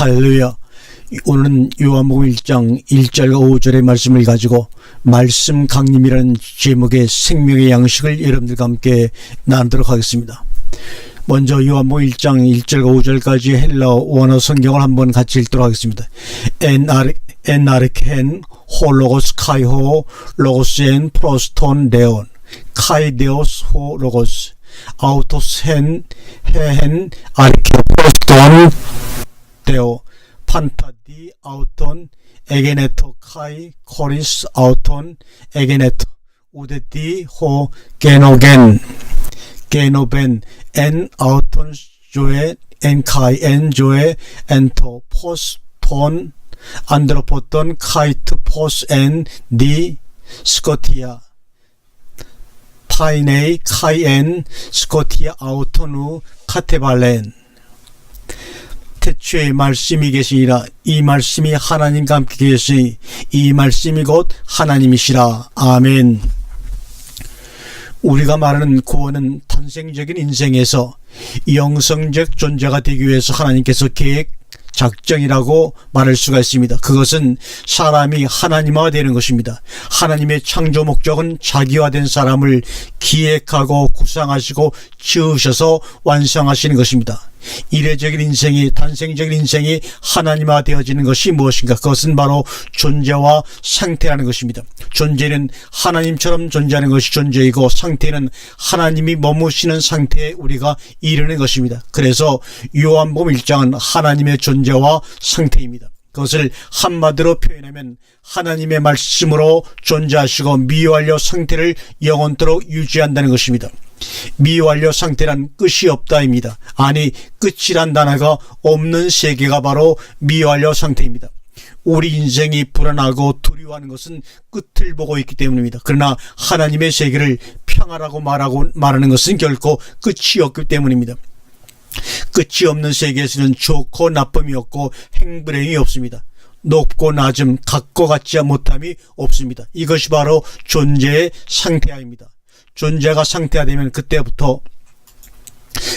할렐루야. 오늘은 요한복음 1장 1절과 5절의 말씀을 가지고 말씀 강림이라는 제목의 생명의 양식을 여러분들과 함께 나누도록 하겠습니다. 먼저 요한복음 1장 1절과 5절까지 헬라어 원어 성경을 한번 같이 읽도록 하겠습니다. 엔아르켄 홀로고스 카이호 로고스엔 프로스톤 데온 카이데오스 호 로고스 아우토센 헤헨 아르케 프로스톤 데오 판타디 아우톤 에게네토 카이 코리스 아우톤 에게네토 우데디 호 게노겐. 게노벤 엔 아우톤 조에 엔 카이 엔 조에 엔토 포스톤. 안드로포톤 카이트 포스 엔 디 스코티아. 파이네이 카이엔 스코티아 아우토누 카테발렌 태초에 말씀이 계시니라 이 말씀이 하나님과 함께 계시니 이 말씀이 곧 하나님이시라 아멘 우리가 말하는 구원은 탄생적인 인생에서 영성적 존재가 되기 위해서 하나님께서 계획 작정이라고 말할 수가 있습니다. 그것은 사람이 하나님화 되는 것입니다. 하나님의 창조 목적은 자기화된 사람을 기획하고 구상하시고 지으셔서 완성하시는 것입니다. 이례적인 인생이 탄생적인 인생이 하나님화 되어지는 것이 무엇인가? 그것은 바로 존재와 상태라는 것입니다. 존재는 하나님처럼 존재하는 것이 존재이고 상태는 하나님이 머무시는 상태에 우리가 이르는 것입니다. 그래서 요한복음 1장은 하나님의 존재와 상태입니다. 그것을 한마디로 표현하면 하나님의 말씀으로 존재하시고 미완료 상태를 영원토록 유지한다는 것입니다. 미완료 상태란 끝이 없다입니다. 아니 끝이란 단어가 없는 세계가 바로 미완료 상태입니다. 우리 인생이 불안하고 두려워하는 것은 끝을 보고 있기 때문입니다. 그러나 하나님의 세계를 평화라고 말하고 말하는 것은 결코 끝이 없기 때문입니다. 끝이 없는 세계에서는 좋고 나쁨이 없고 행불행이 없습니다. 높고 낮음, 같고 같지 못함이 없습니다. 이것이 바로 존재의 상태입니다. 존재가 상태화되면 그때부터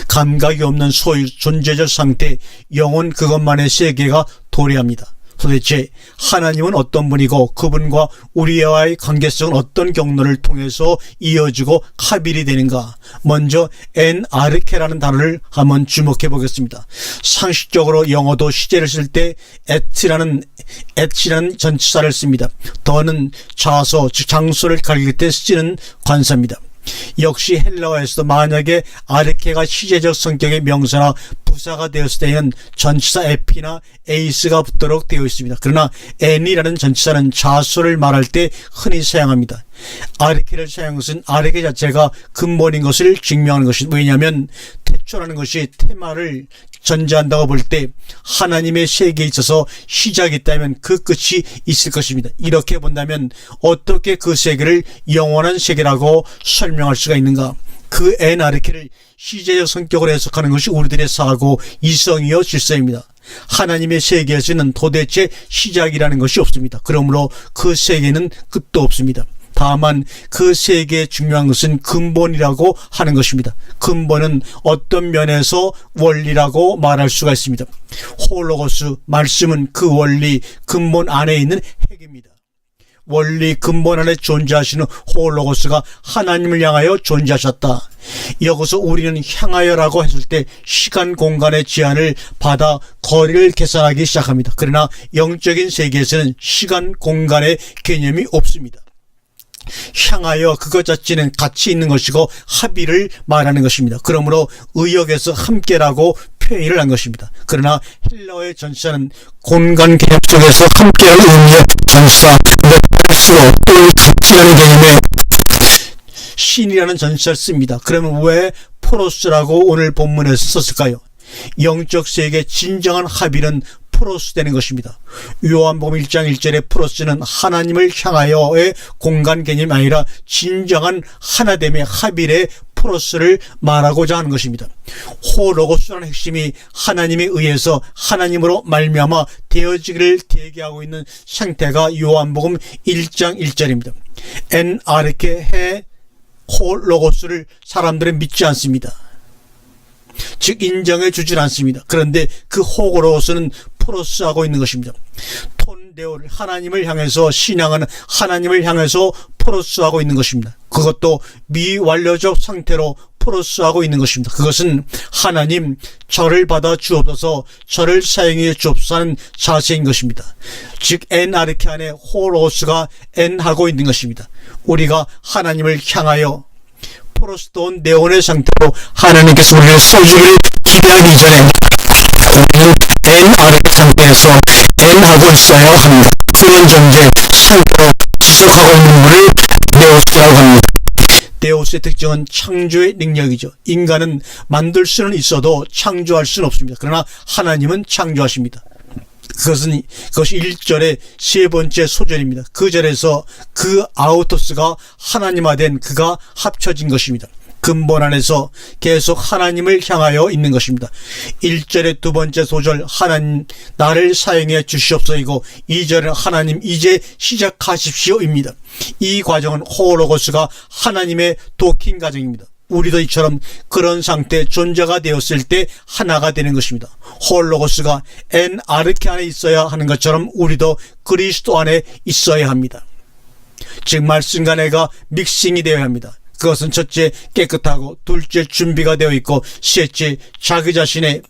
감각이 없는 소유 존재적 상태 영혼 그것만의 세계가 도래합니다. 도대체 하나님은 어떤 분이고 그분과 우리와의 관계성은 어떤 경로를 통해서 이어지고 합일이 되는가? 먼저 엔 아르케라는 단어를 한번 주목해 보겠습니다. 상식적으로 영어도 시제를 쓸때 에트라는 에치라는 전치사를 씁니다. 더는 좌서 즉 장소를 가릴 때 쓰는 관사입니다. 역시 헬라어에서도 만약에 아르케가 시제적 성격의 명사나 부사가 되었을 때는 전치사 에피나 에이스가 붙도록 되어 있습니다. 그러나 엔이라는 전치사는 자수를 말할 때 흔히 사용합니다. 아르케를 사용한 것은 아르케 자체가 근본인 것을 증명하는 것입니다. 왜냐하면 태초라는 것이 테마를 전제한다고 볼 때 하나님의 세계에 있어서 시작이 있다면 그 끝이 있을 것입니다. 이렇게 본다면 어떻게 그 세계를 영원한 세계라고 설명할 수가 있는가? 그 에나르케를 시제적 성격으로 해석하는 것이 우리들의 사고 이성이요 질서입니다. 하나님의 세계에서는 도대체 시작이라는 것이 없습니다. 그러므로 그 세계는 끝도 없습니다. 다만 그 세계의 중요한 것은 근본이라고 하는 것입니다. 근본은 어떤 면에서 원리라고 말할 수가 있습니다. 홀로고스 말씀은 그 원리 근본 안에 있는 핵입니다. 원리 근본 안에 존재하시는 홀로고스가 하나님을 향하여 존재하셨다. 여기서 우리는 향하여라고 했을 때 시간 공간의 제한을 받아 거리를 계산하기 시작합니다. 그러나 영적인 세계에서는 시간 공간의 개념이 없습니다. 향하여 그것 자체는 같이 있는 것이고 합의를 말하는 것입니다. 그러므로 의역에서 함께라고 표현을 한 것입니다. 그러나 헬러의 전시자는 공간 개념 속에서 함께를 의미해 전시자 스로 같이라는 개념의 신이라는 전시자를 씁니다. 그러면 왜 포로스라고 오늘 본문에서 썼을까요? 영적 세계 진정한 합의는 프로스 되는 것입니다. 요한복음 1장 1절의 프로스는 하나님을 향하여의 공간 개념이 아니라 진정한 하나됨의 합일의 프로스를 말하고자 하는 것입니다. 호로고스라는 핵심이 하나님에 의해서 하나님으로 말미암아 되어지기를 대기하고 있는 상태가 요한복음 1장 1절입니다. 엔 아르케 해 호로고스를 사람들은 믿지 않습니다. 즉 인정해 주질 않습니다. 그런데 그 호로스는 프로스 하고 있는 것입니다. 톤데오를 하나님을 향해서 신앙하는 하나님을 향해서 프로스 하고 있는 것입니다. 그것도 미완료적 상태로 프로스하고 있는 것입니다. 그것은 하나님 저를 받아 주옵소서 저를 사용해 주옵소서 하는 자세인 것입니다. 즉 엔아르케 안에 호로스가 엔하고 있는 것입니다. 우리가 하나님을 향하여 프로스톤 네온의 상태로 하나님께서 우리를 써주기를 기대하기 전에 NR의 상태에서 N하고 있어야 합니다. 그런 존재 상태로 지속하고 있는 분을 네오스라고 합니다. 네오스의 특징은 창조의 능력이죠. 인간은 만들 수는 있어도 창조할 수는 없습니다. 그러나 하나님은 창조하십니다. 그것은 그것이 1절의 세 번째 소절입니다. 그 절에서 그 아우토스가 하나님화된 그가 합쳐진 것입니다. 근본 안에서 계속 하나님을 향하여 있는 것입니다. 1절의 두 번째 소절 하나님 나를 사용해 주시옵소이고 2절은 하나님 이제 시작하십시오입니다. 이 과정은 호로고스가 하나님의 도킹 과정입니다. 우리도 이처럼 그런 상태 존재가 되었을 때 하나가 되는 것입니다. 홀로고스가 엔 아르케 안에 있어야 하는 것처럼 우리도 그리스도 안에 있어야 합니다. 즉 말씀과 내가 믹싱이 되어야 합니다. 그것은 첫째 깨끗하고 둘째 준비가 되어 있고 셋째 자기 자신의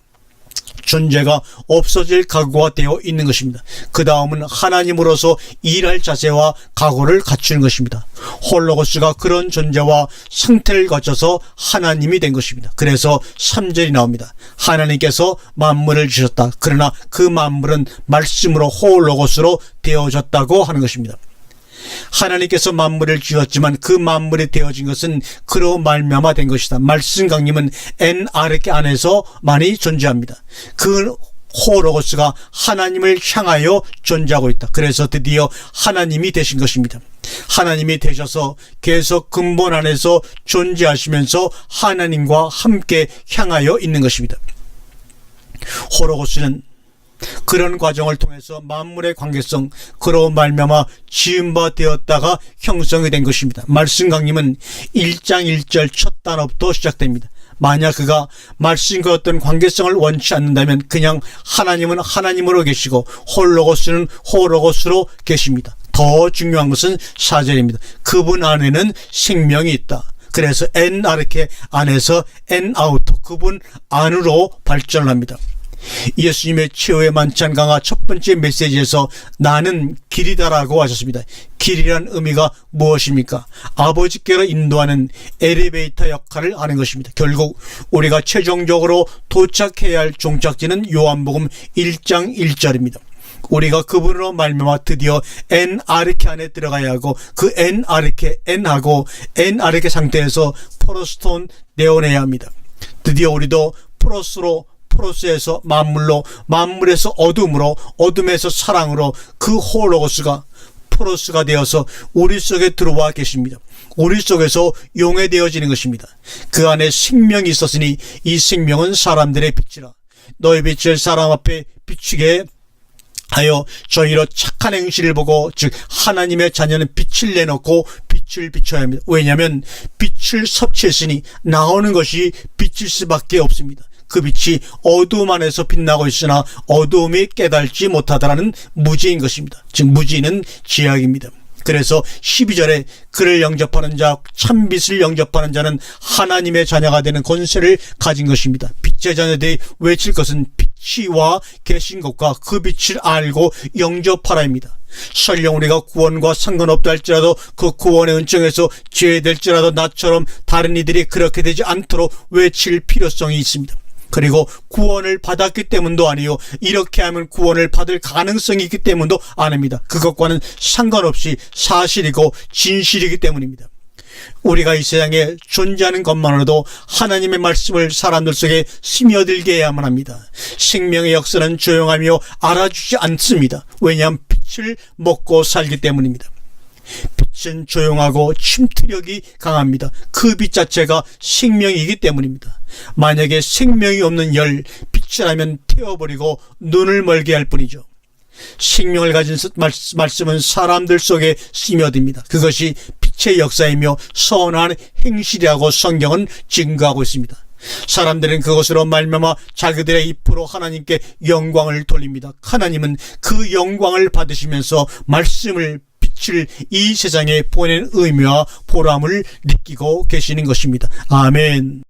존재가 없어질 각오가 되어 있는 것입니다. 그 다음은 하나님으로서 일할 자세와 각오를 갖추는 것입니다. 홀로고스가 그런 존재와 상태를 거쳐서 하나님이 된 것입니다. 그래서 3절이 나옵니다. 하나님께서 만물을 주셨다. 그러나 그 만물은 말씀으로 홀로고스로 되어졌다고 하는 것입니다. 하나님께서 만물을 지었지만 그 만물이 되어진 것은 그로 말미암아 된 것이다. 말씀 강림은 엔아르케 안에서 많이 존재합니다. 그 호로고스가 하나님을 향하여 존재하고 있다. 그래서 드디어 하나님이 되신 것입니다. 하나님이 되셔서 계속 근본 안에서 존재하시면서 하나님과 함께 향하여 있는 것입니다. 호로고스는 그런 과정을 통해서 만물의 관계성 그로 말미암아 지은 바 되었다가 형성이 된 것입니다. 말씀 강림은 1장 1절 첫 단어부터 시작됩니다. 만약 그가 말씀과 어떤 관계성을 원치 않는다면 그냥 하나님은 하나님으로 계시고 홀로고스는 홀로고스로 계십니다. 더 중요한 것은 사절입니다. 그분 안에는 생명이 있다. 그래서 엔 아르케 안에서 엔 아우토 그분 안으로 발전합니다. 예수님의 최후의 만찬 강화 첫 번째 메시지에서 나는 길이다라고 하셨습니다. 길이란 의미가 무엇입니까? 아버지께로 인도하는 엘리베이터 역할을 하는 것입니다. 결국 우리가 최종적으로 도착해야 할 종착지는 요한복음 1장 1절입니다. 우리가 그분으로 말미암아 드디어 N 아르케 안에 들어가야 하고 그 N 아르케 N하고 N 아르케 상태에서 프로스톤 내어내야 합니다. 드디어 우리도 프로스로 프로스에서 만물로 만물에서 어둠으로 어둠에서 사랑으로 그 홀로고스가 프로스가 되어서 우리 속에 들어와 계십니다. 우리 속에서 용해 되어지는 것입니다. 그 안에 생명이 있었으니 이 생명은 사람들의 빛이라. 너의 빛을 사람 앞에 비추게 하여 저희로 착한 행실을 보고 즉 하나님의 자녀는 빛을 내놓고 빛을 비춰야 합니다. 왜냐하면 빛을 섭취했으니 나오는 것이 빛일 수밖에 없습니다. 그 빛이 어두움 안에서 빛나고 있으나 어두움이 깨달지 못하다라는 무지인 것입니다. 즉 무지는 지약입니다. 그래서 12절에 그를 영접하는 자, 참빛을 영접하는 자는 하나님의 자녀가 되는 권세를 가진 것입니다. 빛의 자녀들이 외칠 것은 빛이와 계신 것과 그 빛을 알고 영접하라입니다. 설령 우리가 구원과 상관없다 할지라도 그 구원의 은총에서 죄될지라도 나처럼 다른 이들이 그렇게 되지 않도록 외칠 필요성이 있습니다. 그리고 구원을 받았기 때문도 아니요. 이렇게 하면 구원을 받을 가능성이 있기 때문도 아닙니다. 그것과는 상관없이 사실이고 진실이기 때문입니다. 우리가 이 세상에 존재하는 것만으로도 하나님의 말씀을 사람들 속에 스며들게 해야만 합니다. 생명의 역사는 조용하며 알아주지 않습니다. 왜냐하면 빛을 먹고 살기 때문입니다. 빛은 조용하고 침투력이 강합니다. 그 빛 자체가 생명이기 때문입니다. 만약에 생명이 없는 열, 빛이라면 태워버리고 눈을 멀게 할 뿐이죠. 생명을 가진 말씀은 사람들 속에 스며듭니다. 그것이 빛의 역사이며 선한 행실이라고 성경은 증거하고 있습니다. 사람들은 그것으로 말미암아 자기들의 입으로 하나님께 영광을 돌립니다. 하나님은 그 영광을 받으시면서 말씀을 빛을 이 세상에 보낸 의미와 보람을 느끼고 계시는 것입니다. 아멘.